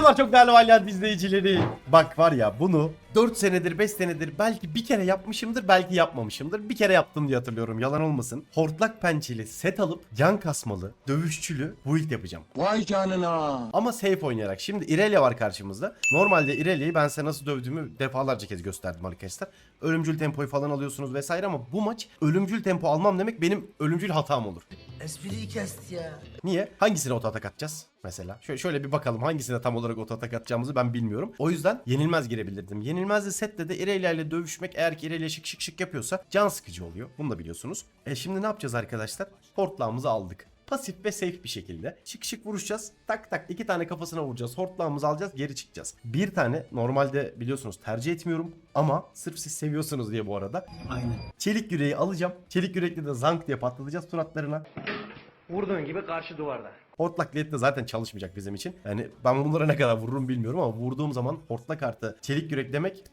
Selamlar çok değerli Valyant izleyicileri. Bak var ya bunu 4 senedir 5 senedir belki bir kere yapmışımdır belki yapmamışımdır. Bir kere yaptım diye hatırlıyorum yalan olmasın. Hortlak pençeli set alıp can kasmalı dövüşçülü build yapacağım. Vay canına. Ama safe oynayarak. Şimdi Irelia var karşımızda. Normalde Irelia'yı ben size nasıl dövdüğümü defalarca kez gösterdim arkadaşlar. Ölümcül tempoyu falan alıyorsunuz vesaire ama bu maç ölümcül tempo almam demek benim ölümcül hatam olur. Espriyi kesti ya. Niye? Hangisine oto atak atacağız mesela? Şöyle, şöyle bir bakalım hangisine tam olarak oto atak atacağımızı ben bilmiyorum. O yüzden yenilmez girebilirdim. Yenilmezli sette de Irelia ile dövüşmek eğer ki Irelia şık şık şık yapıyorsa can sıkıcı oluyor. Bunu da biliyorsunuz. E şimdi ne yapacağız arkadaşlar? Hortlağımızı aldık. Pasif ve safe bir şekilde. Şık şık vuruşacağız. Tak tak iki tane kafasına vuracağız. Hortlağımızı alacağız geri çıkacağız. Bir tane normalde biliyorsunuz tercih etmiyorum. Ama sırf siz seviyorsunuz diye bu arada. Aynen. Çelik yüreği alacağım. Çelik yürekli de zank diye patlatacağız suratlarına. Vurduğun gibi karşı duvarda. Hortlak led de zaten çalışmayacak bizim için. Yani ben bunlara ne kadar vururum bilmiyorum ama vurduğum zaman hortlak artı çelik yürek demek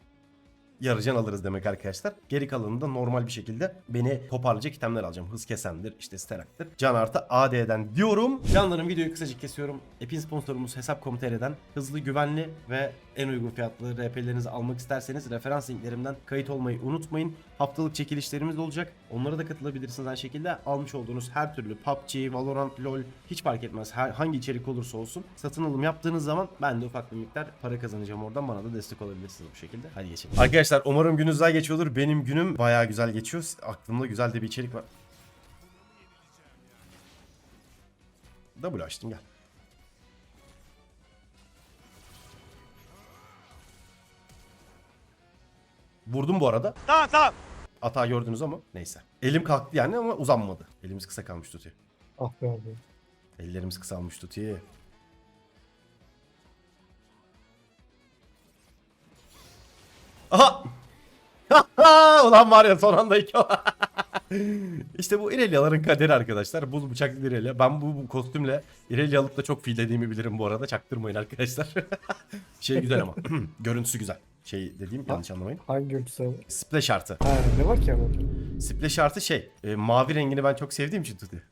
yarıcan alırız demek arkadaşlar. Geri kalanını da normal bir şekilde beni toparlayacak itemler alacağım. Hız kesendir, işte steraktır. Can artı AD'den diyorum. Canlarım videoyu kısacık kesiyorum. Epin sponsorumuz Hesap.com.tr'den hızlı, güvenli ve en uygun fiyatlı RP'lerinizi almak isterseniz referans linklerimden kayıt olmayı unutmayın. Haftalık çekilişlerimiz olacak. Onlara da katılabilirsiniz aynı şekilde. Almış olduğunuz her türlü PUBG, Valorant, LoL hiç fark etmez. Her, hangi içerik olursa olsun satın alım yaptığınız zaman ben de ufak bir miktar para kazanacağım oradan. Bana da destek olabilirsiniz bu şekilde. Hadi geçelim. Arkadaşlar umarım gününüz güzel geçiyordur. Benim günüm bayağı güzel geçiyor. Aklımda güzel de bir içerik var. W açtım gel. Vurdum bu arada. Tamam tamam. Hata gördünüz ama neyse. Elim kalktı yani ama uzanmadı. Elimiz kısa kalmış Tuti. Ah be abi. Ellerimiz kısalmış Tuti. Aha! Ulan var ya son anda iki İşte bu İrelia'ların kaderi arkadaşlar. Bu bıçaklı İrelia. Ben bu, bu kostümle İrelia alıp da çok fiillediğimi bilirim bu arada. Çaktırmayın arkadaşlar. şey güzel ama. Görüntüsü güzel. Şey dediğim yanlış anlamayın. Hangi ölçüsü abi? Splash artı. Ha ne var ki abi? Splash artı şey. e, mavi rengini ben çok sevdiğim için Tuti.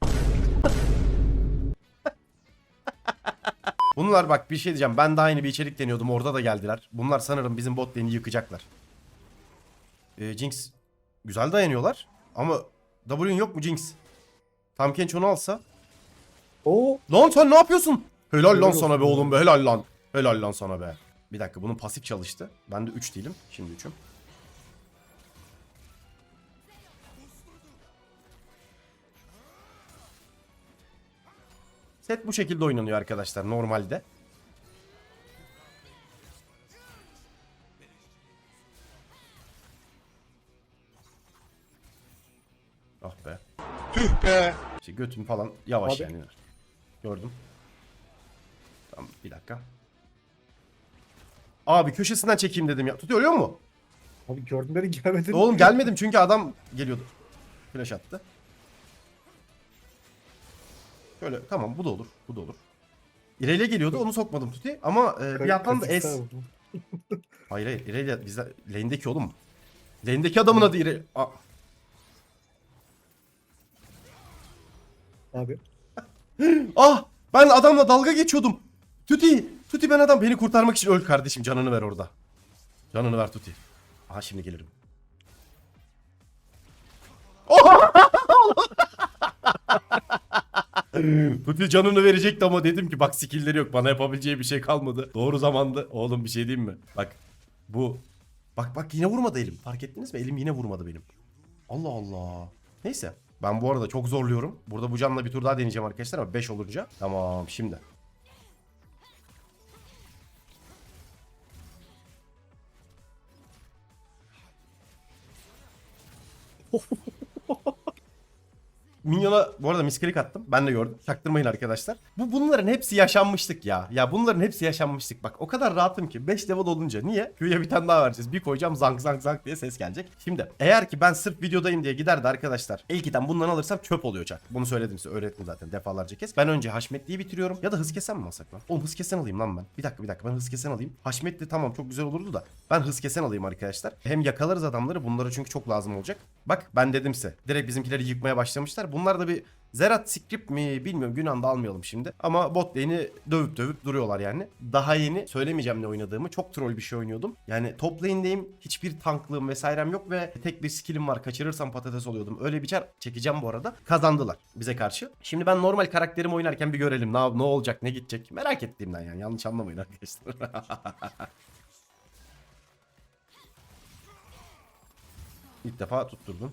Bunlar bak bir şey diyeceğim. Ben de aynı bir içerik deniyordum. Orada da geldiler. Bunlar sanırım bizim bot lane'i yıkacaklar. E, Jinx güzel dayanıyorlar. Ama W'un yok mu Jinx? Tam Kench onu alsa. Oo. Lan sen ne yapıyorsun? Helal lan Helal sana be oğlum be. Helal lan. Helal lan sana be. Bir dakika bunun pasif çalıştı. Ben de 3 değilim. Şimdi 3'üm. Set bu şekilde oynanıyor arkadaşlar normalde. Ah be. Tüh be. İşte götüm falan yavaş Abi. yani. Gördüm. Tamam bir dakika. Abi köşesinden çekeyim dedim ya. Tutuyor mu? Abi gördüm beni gelmedin. Oğlum gelmedim çünkü adam geliyordu. Flash attı. Şöyle tamam bu da olur. Bu da olur. İrelia geliyordu onu sokmadım Tuti ama e, bir yandan da S. Hayır hayır İrelia bizde lane'deki oğlum. Lane'deki adamın adı İrelia. Aa, Abi. Ah ben adamla dalga geçiyordum. Tuti. Tuti ben adam beni kurtarmak için öl kardeşim canını ver orada. Canını ver Tuti. Aha şimdi gelirim. Tuti canını verecekti ama dedim ki bak skillleri yok bana yapabileceği bir şey kalmadı. Doğru zamanda oğlum bir şey diyeyim mi? Bak bu bak bak yine vurmadı elim. Fark ettiniz mi? Elim yine vurmadı benim. Allah Allah. Neyse. Ben bu arada çok zorluyorum. Burada bu canla bir tur daha deneyeceğim arkadaşlar ama 5 olunca. Tamam şimdi. Minyona bu arada misklik attım. Ben de gördüm. Çaktırmayın arkadaşlar. Bu bunların hepsi yaşanmıştık ya. Ya bunların hepsi yaşanmıştık. Bak o kadar rahatım ki 5 level olunca niye? Q'ya bir tane daha vereceğiz. Bir koyacağım zank zank zank diye ses gelecek. Şimdi eğer ki ben sırf videodayım diye giderdi arkadaşlar. İlk item bundan alırsam çöp oluyor çak. Bunu söyledim size öğrettim zaten defalarca kez. Ben önce Haşmetli'yi bitiriyorum. Ya da hız kesen mi alsak lan? Oğlum hız kesen alayım lan ben. Bir dakika bir dakika ben hız kesen alayım. Haşmetli tamam çok güzel olurdu da. Ben hız kesen alayım arkadaşlar. Hem yakalarız adamları bunlara çünkü çok lazım olacak. Bak ben dedim size. Direkt bizimkileri yıkmaya başlamışlar. Bunlar da bir Zerat script mi bilmiyorum Günah'ını da almayalım şimdi. Ama bot lane'i dövüp dövüp duruyorlar yani. Daha yeni söylemeyeceğim ne oynadığımı. Çok troll bir şey oynuyordum. Yani top lane'deyim. Hiçbir tanklığım vesairem yok ve tek bir skill'im var. Kaçırırsam patates oluyordum. Öyle bir çar çekeceğim bu arada. Kazandılar bize karşı. Şimdi ben normal karakterimi oynarken bir görelim. Ne, ne olacak ne gidecek. Merak ettiğimden yani. Yanlış anlamayın arkadaşlar. İlk defa tutturdum.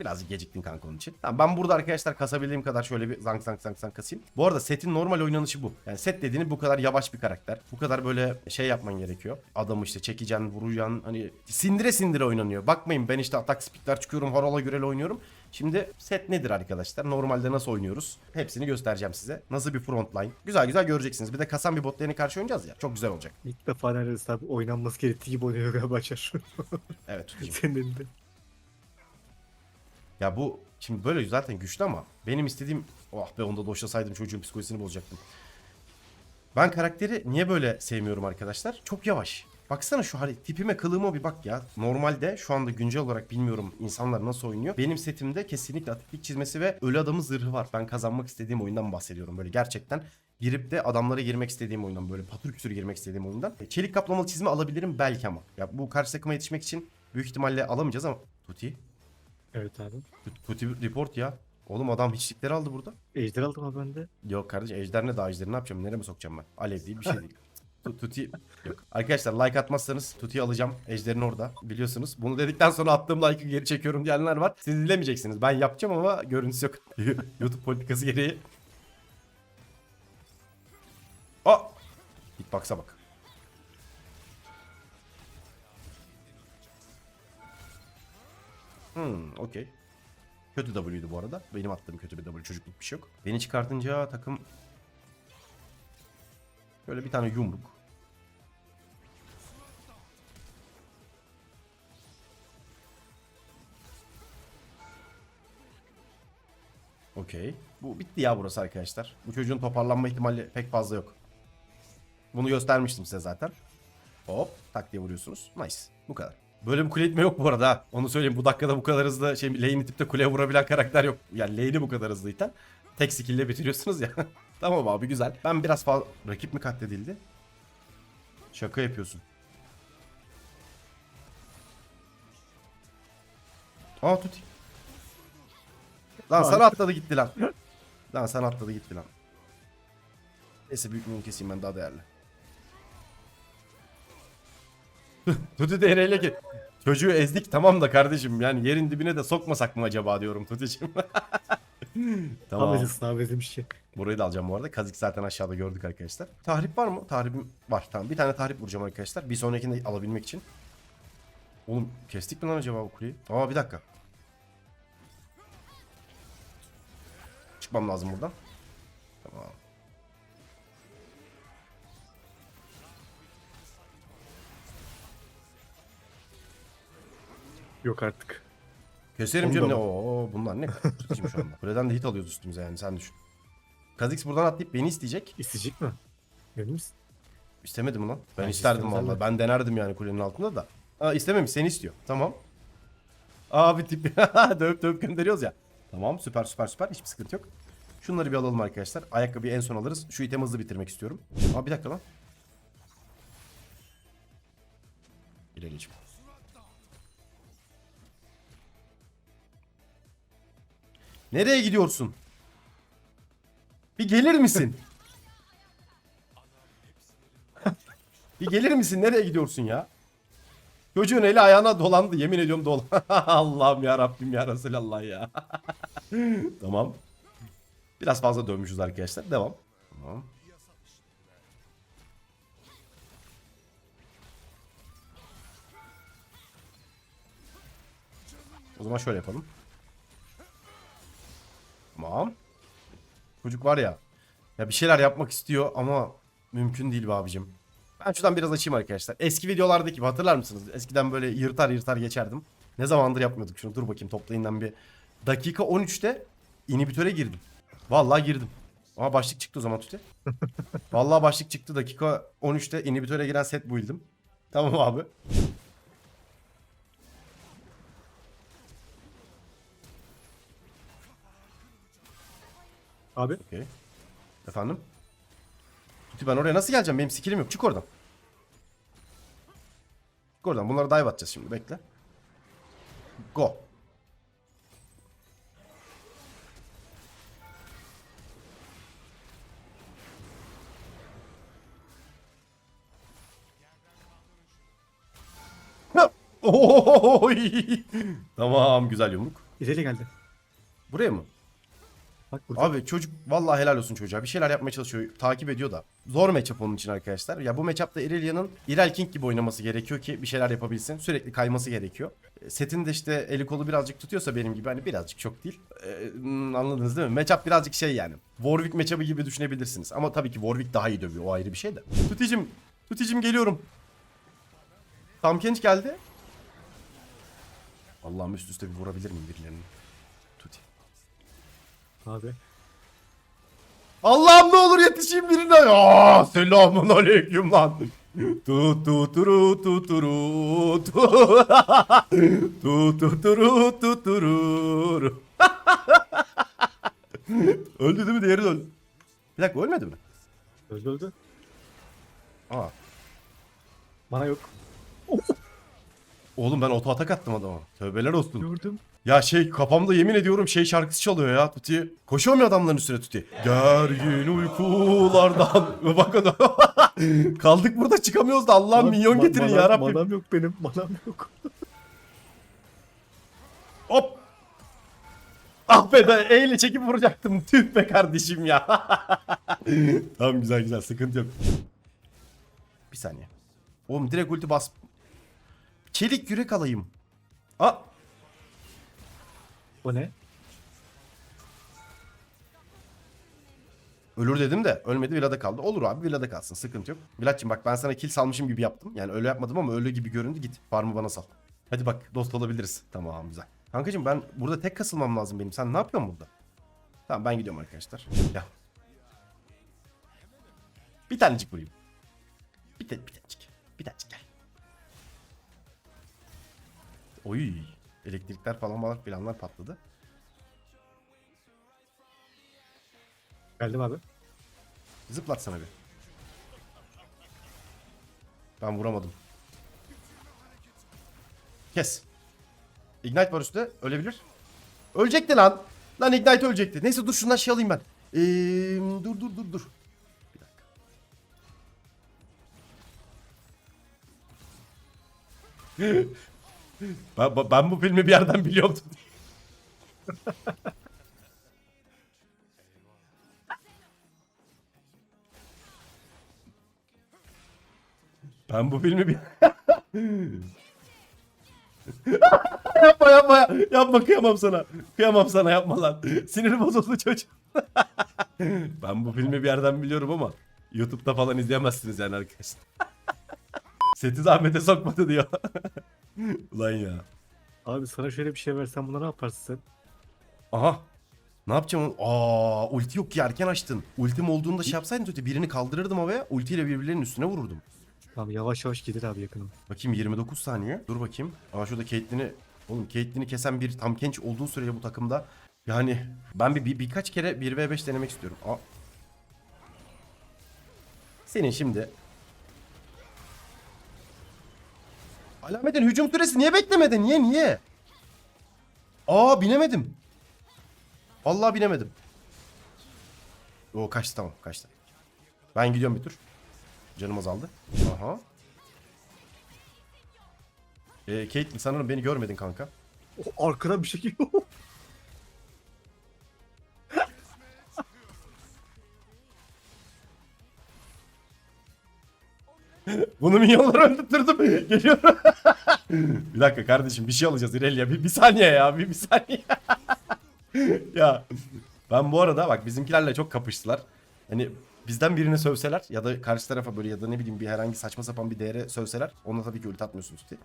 Birazcık geciktin kanka onun için. Tamam ben burada arkadaşlar kasabildiğim kadar şöyle bir zank zank zank zank kasayım. Bu arada setin normal oynanışı bu. Yani set dediğini bu kadar yavaş bir karakter. Bu kadar böyle şey yapman gerekiyor. Adamı işte çekeceksin, vuracaksın. Hani sindire sindire oynanıyor. Bakmayın ben işte atak speedler çıkıyorum, harola göre oynuyorum. Şimdi set nedir arkadaşlar? Normalde nasıl oynuyoruz? Hepsini göstereceğim size. Nasıl bir frontline? Güzel güzel göreceksiniz. Bir de kasan bir bot lane'e karşı oynayacağız ya. Çok güzel olacak. İlk defa neredeyse abi oynanması gerektiği gibi oynuyor galiba Başar. Evet. Senin elinde. Ya bu şimdi böyle zaten güçlü ama benim istediğim oh be onda doşlasaydım çocuğun psikolojisini bozacaktım. Ben karakteri niye böyle sevmiyorum arkadaşlar? Çok yavaş. Baksana şu hali tipime kılığıma bir bak ya. Normalde şu anda güncel olarak bilmiyorum insanlar nasıl oynuyor. Benim setimde kesinlikle atiklik çizmesi ve ölü adamın zırhı var. Ben kazanmak istediğim oyundan bahsediyorum. Böyle gerçekten girip de adamlara girmek istediğim oyundan böyle patır küsür girmek istediğim oyundan. E, Çelik kaplamalı çizme alabilirim belki ama. Ya bu karşı takıma yetişmek için büyük ihtimalle alamayacağız ama Tuti. Evet abi. Tuti report ya. Oğlum adam hiçlikleri aldı burada. Ejder aldım abi ben de. Yok Yok kardeş ejder ne daha ejderi ne yapacağım? Nereye mi sokacağım ben? Alev değil bir şey değil. Tu- Tuti yok. Arkadaşlar like atmazsanız Tuti'yi alacağım. Ejderin orada biliyorsunuz. Bunu dedikten sonra attığım like'ı geri çekiyorum diyenler var. Siz dinlemeyeceksiniz. Ben yapacağım ama görüntüsü yok. YouTube politikası gereği. Aa! Hitbox'a bak. Hmm, okey. Kötü W'ydu bu arada. Benim attığım kötü bir W. Çocukluk bir şey yok. Beni çıkartınca takım... Böyle bir tane yumruk. Okey. Bu bitti ya burası arkadaşlar. Bu çocuğun toparlanma ihtimali pek fazla yok. Bunu göstermiştim size zaten. Hop tak diye vuruyorsunuz. Nice. Bu kadar. Böyle bir kule itme yok bu arada ha. Onu söyleyeyim bu dakikada bu kadar hızlı şey lane itip de kuleye vurabilen karakter yok. Yani lane'i bu kadar hızlı iten. Tek skill'le bitiriyorsunuz ya. tamam abi güzel. Ben biraz fazla... Rakip mi katledildi? Şaka yapıyorsun. Aa tut. Lan sana atladı gitti lan. Lan sana atladı gitti lan. Neyse büyük mümkün keseyim ben daha değerli. Tuti değereyle ki çocuğu ezdik tamam da kardeşim yani yerin dibine de sokmasak mı acaba diyorum Tuti'cim. tamam. Abi sınav edilmiş şey. Burayı da alacağım bu arada. Kazik zaten aşağıda gördük arkadaşlar. Tahrip var mı? Tahribim var. Tamam bir tane tahrip vuracağım arkadaşlar. Bir sonrakini de alabilmek için. Oğlum kestik mi lan acaba bu kuleyi? Aa bir dakika. Çıkmam lazım buradan. Tamam. Yok artık. Onu da canım ne? mı? Oo bunlar ne? Tutayım şu anda. Kuleden de hit alıyoruz üstümüze yani sen düşün. Kazix buradan atlayıp beni isteyecek. İsteyecek mi? Emin misin? İstemedi mi lan? Ben Bence isterdim vallahi. abi. Ben denerdim yani kulenin altında da. Aa istememiş seni istiyor. Tamam. Abi tip dövüp dövüp gönderiyoruz ya. Tamam süper süper süper hiçbir sıkıntı yok. Şunları bir alalım arkadaşlar. Ayakkabıyı en son alırız. Şu itemi hızlı bitirmek istiyorum. Aa bir dakika lan. İlerleyeceğim. Nereye gidiyorsun? Bir gelir misin? Bir gelir misin? Nereye gidiyorsun ya? Çocuğun eli ayağına dolandı. Yemin ediyorum dolan. Allah'ım ya Rabbim ya Resulallah ya. tamam. Biraz fazla dönmüşüz arkadaşlar. Devam. Tamam. O zaman şöyle yapalım. Tamam. Çocuk var ya. Ya bir şeyler yapmak istiyor ama mümkün değil be abicim. Ben şuradan biraz açayım arkadaşlar. Eski videolardaki gibi hatırlar mısınız? Eskiden böyle yırtar yırtar geçerdim. Ne zamandır yapmıyorduk şunu. Dur bakayım toplayından bir. Dakika 13'te inhibitöre girdim. Vallahi girdim. Ama başlık çıktı o zaman Tuti. Vallahi başlık çıktı. Dakika 13'te inhibitöre giren set build'im. Tamam abi. Abi Okey. Efendim? Tuti ben oraya nasıl geleceğim? Benim skillim yok. Çık oradan. Çık oradan. Bunlara dive atacağız şimdi. Bekle. Go. Ha! Oy! Tamam güzel yumruk. ileri geldi. Buraya mı? Bak burada. Abi çocuk vallahi helal olsun çocuğa. Bir şeyler yapmaya çalışıyor. Takip ediyor da. Zor matchup onun için arkadaşlar. Ya bu matchup'ta Irelia'nın Irel King gibi oynaması gerekiyor ki bir şeyler yapabilsin. Sürekli kayması gerekiyor. E, Setin de işte eli kolu birazcık tutuyorsa benim gibi hani birazcık çok değil. Ee, anladınız değil mi? Matchup birazcık şey yani. Warwick matchup'ı gibi düşünebilirsiniz. Ama tabii ki Warwick daha iyi dövüyor. O ayrı bir şey de. Tuticim. Tuticim geliyorum. Tam Kench geldi. Allah'ım üst üste bir vurabilir miyim birilerini? Abi. Allah'ım ne olur yetişeyim birine. Aa, selamun aleyküm lan. Tu tu turu tu turu tu tu tu turu tu turu. öldü değil mi? Diğeri de öldü. Bir dakika ölmedi mi? Öldü öldü. Aa. Bana yok. Oğlum ben oto atak attım adama. Tövbeler olsun. Gördüm. Ya şey kafamda yemin ediyorum şey şarkısı çalıyor ya Tuti. Koşuyor mu adamların üstüne Tuti? Gergin uykulardan. Bak adam. Kaldık burada çıkamıyoruz da Allah'ım minyon getirin ya Rabbim. Manam yok benim. Manam yok. Hop. Ah be de eyle çekip vuracaktım. Tüh be kardeşim ya. tamam güzel güzel sıkıntı yok. Bir saniye. Oğlum direkt ulti bas. Çelik yürek alayım. Aa. O ne? Ölür dedim de ölmedi villada kaldı. Olur abi villada kalsın sıkıntı yok. Villaç'cığım bak ben sana kill salmışım gibi yaptım. Yani öyle yapmadım ama öyle gibi göründü git farmı bana sal. Hadi bak dost olabiliriz. Tamam güzel. Kankacığım ben burada tek kasılmam lazım benim. Sen ne yapıyorsun burada? Tamam ben gidiyorum arkadaşlar. Ya. Bir tanecik vurayım. Bir, te bir tanecik. Bir tanecik gel. Oy. Elektrikler falan falan filanlar patladı. Geldim abi. Zıplat sana bir. Ben vuramadım. Kes. Ignite var üstte. Ölebilir. Ölecekti lan. Lan Ignite ölecekti. Neyse dur şundan şey alayım ben. Ee, dur dur dur dur. Bir dakika. Ben, ben- bu filmi bir yerden biliyorum. Ben bu filmi bir... yapma yapma yapma kıyamam sana. Kıyamam sana yapma lan. Sinirim bozuldu çocuk. ben bu filmi bir yerden biliyorum ama YouTube'da falan izleyemezsiniz yani arkadaşlar. Seti zahmete sokmadı diyor. Ulan ya. Abi sana şöyle bir şey versem buna ne yaparsın? Aha. Ne yapacağım? Aa, ulti yok ki erken açtın. Ultim olduğunda şey yapsaydın kötü birini kaldırırdım havaya. Ultiyle birbirlerinin üstüne vururdum. Tamam yavaş yavaş gelir abi yakınım. Bakayım 29 saniye. Dur bakayım. Ama şurada Caitlyn'i... Oğlum Caitlyn'i kesen bir tam genç olduğu sürece bu takımda... Yani ben bir, bir birkaç kere 1v5 denemek istiyorum. Aa. Senin şimdi... Alametin hücum süresi niye beklemedin? Niye niye? Aa binemedim. Vallahi binemedim. O kaçtı tamam kaçtı. Ben gidiyorum bir tur. Canım azaldı. Aha. Ee, Caitlyn sanırım beni görmedin kanka. Oh, arkadan bir şey geliyor. Bunu minyonları öldürttürdüm. Geliyorum. bir dakika kardeşim bir şey alacağız İrelia. Bir, bir saniye ya bir, bir saniye. ya ben bu arada bak bizimkilerle çok kapıştılar. Hani bizden birini sövseler ya da karşı tarafa böyle ya da ne bileyim bir herhangi saçma sapan bir değere sövseler ona tabii ki ulti atmıyorsunuz diye.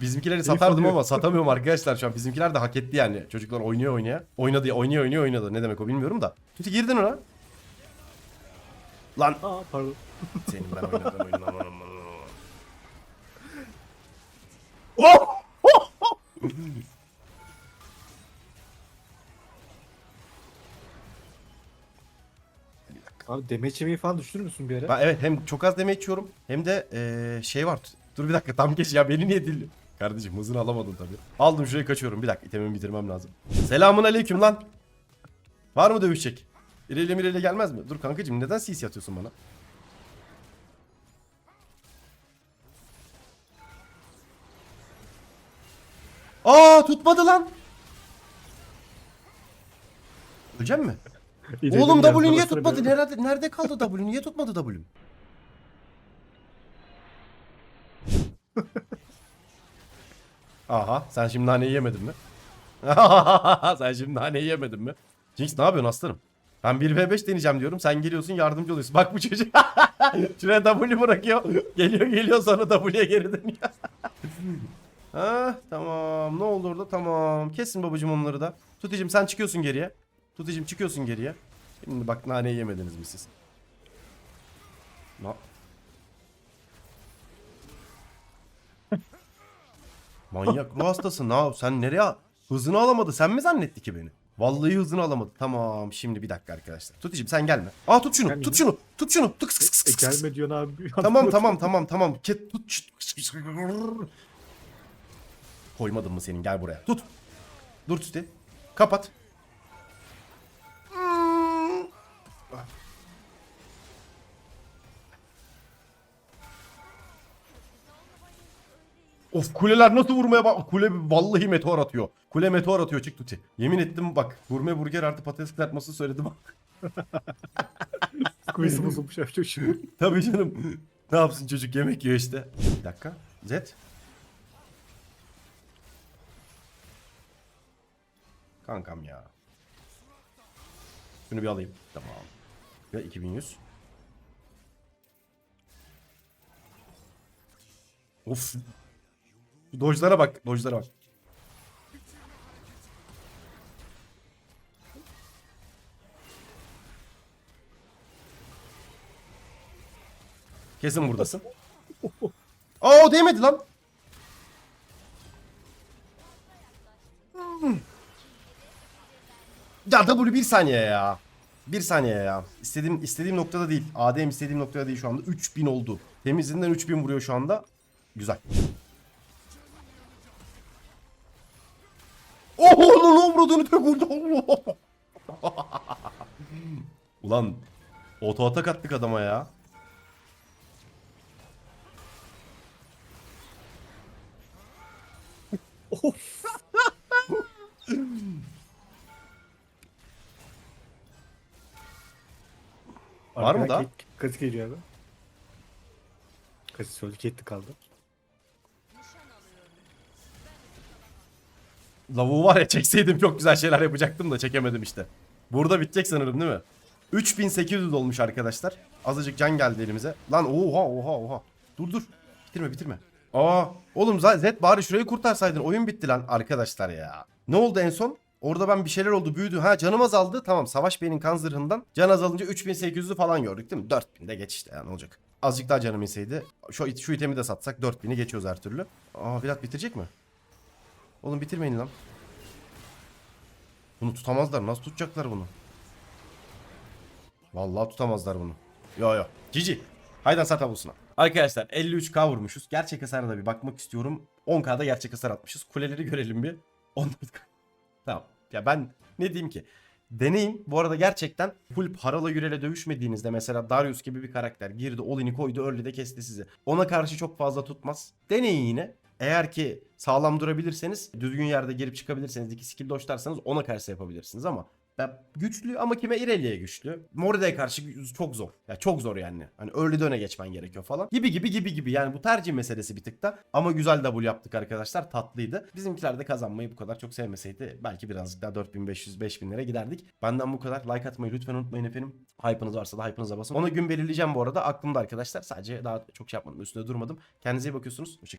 Bizimkileri satardım ama satamıyorum arkadaşlar şu an. Bizimkiler de hak etti yani. Çocuklar oynuyor oynaya. Oynadı oynuyor oynuyor oynadı. Ne demek o bilmiyorum da. Tuti girdin ona. Lan Aa pardon. senin ben oynadığım oyunun Oh! Abi demeç yemeği falan düşünür müsün bir ara? Ben evet hem çok az deme içiyorum hem de eee, şey var. Dur bir dakika tam geç ya beni niye dil... Kardeşim hızını alamadın tabii. Aldım şurayı kaçıyorum. Bir dakika itemimi bitirmem lazım. Selamun aleyküm lan. Var mı dövüşecek? İreyle mireyle gelmez mi? Dur kankacığım neden CC atıyorsun bana? Aa tutmadı lan. Öleceğim mi? İleri Oğlum biraz W niye tutmadı? Nerede, nerede kaldı W? Niye tutmadı W? Aha sen şimdi naneyi yemedin mi? sen şimdi naneyi yemedin mi? Jinx ne yapıyorsun aslanım? Ben 1v5 deneyeceğim diyorum. Sen geliyorsun yardımcı oluyorsun. Bak bu çocuk. Şuraya W bırakıyor. Geliyor geliyor sonra W'ye geri dönüyor. Ha, tamam. Ne oldu orada? Tamam. Kesin babacım onları da. Tuticim sen çıkıyorsun geriye. Tuticim çıkıyorsun geriye. Şimdi bak naneyi yemediniz mi siz? Na Manyak ruh hastası. Ne yap? Sen nereye? Hızını alamadı. Sen mi zannetti ki beni? Vallahi hızını alamadı. Tamam şimdi bir dakika arkadaşlar. Tuticim sen gelme. Aa tut şunu. Gelmeyeyim. Tut şunu. Tut şunu. Tık sık sık E, sık. gelme diyorsun abi. Tamam tamam tamam tamam. Ket tut. Şut. Koymadım mı senin? Gel buraya. Tut. Dur Tuti. Kapat. Of kuleler nasıl vurmaya bak. Kule vallahi meteor atıyor. Kule meteor atıyor çık Tuti. Yemin ettim bak. Gurme burger artı patates kızartması söyledim. Kuyusu bozulmuş çok şimdi. Tabii canım. ne yapsın çocuk yemek yiyor işte. Bir dakika. Z. Kankam ya. Şunu bir alayım. Tamam. Ve 2100. Of. Dojlara bak. Dojlara bak. Kesin buradasın. Aa o değmedi lan. Ya W bir saniye ya. Bir saniye ya. İstediğim istediğim noktada değil. ADM istediğim noktada değil şu anda. 3000 oldu. Temizinden 3000 vuruyor şu anda. Güzel. Oh lan vurduğunu tek vurdu. Ulan oto atak attık adama ya. Var mı daha? Kaç geliyor abi? Kaç söyledi ketti kaldı. Lavuğu var ya çekseydim çok güzel şeyler yapacaktım da çekemedim işte. Burada bitecek sanırım değil mi? 3800 olmuş arkadaşlar. Azıcık can geldi elimize. Lan oha oha oha. Dur dur. Bitirme bitirme. Aa oğlum Z bari şurayı kurtarsaydın. Oyun bitti lan arkadaşlar ya. Ne oldu en son? Orada ben bir şeyler oldu büyüdü. Ha canım azaldı. Tamam Savaş Bey'in kan zırhından. Can azalınca 3800'ü falan gördük değil mi? 4000 de geç işte yani olacak. Azıcık daha canım inseydi. Şu, şu itemi de satsak 4000'i geçiyoruz her türlü. Aa Vlad bitirecek mi? Oğlum bitirmeyin lan. Bunu tutamazlar. Nasıl tutacaklar bunu? Vallahi tutamazlar bunu. Yo yo. Cici. Haydan sat avlusuna. Arkadaşlar 53k vurmuşuz. Gerçek hasara da bir bakmak istiyorum. 10k'da gerçek hasar atmışız. Kuleleri görelim bir. 14 Tamam. Ya ben ne diyeyim ki? Deneyin. Bu arada gerçekten full paralı yüreyle dövüşmediğinizde mesela Darius gibi bir karakter girdi, olini koydu, early'de kesti sizi. Ona karşı çok fazla tutmaz. Deneyin yine. Eğer ki sağlam durabilirseniz, düzgün yerde girip çıkabilirseniz, iki skill doşlarsanız ona karşı yapabilirsiniz ama güçlü ama kime İrelia'ya güçlü. Moride'ye karşı çok zor. Ya çok zor yani. Hani early döne geçmen gerekiyor falan. Gibi gibi gibi gibi. Yani bu tercih meselesi bir tık da. Ama güzel double yaptık arkadaşlar. Tatlıydı. Bizimkiler de kazanmayı bu kadar çok sevmeseydi belki birazcık daha 4500-5000 lira giderdik. Benden bu kadar. Like atmayı lütfen unutmayın efendim. Hype'ınız varsa da hype'ınıza basın. Ona gün belirleyeceğim bu arada. Aklımda arkadaşlar. Sadece daha çok şey yapmadım. Üstüne durmadım. Kendinize iyi bakıyorsunuz. Hoşçakalın.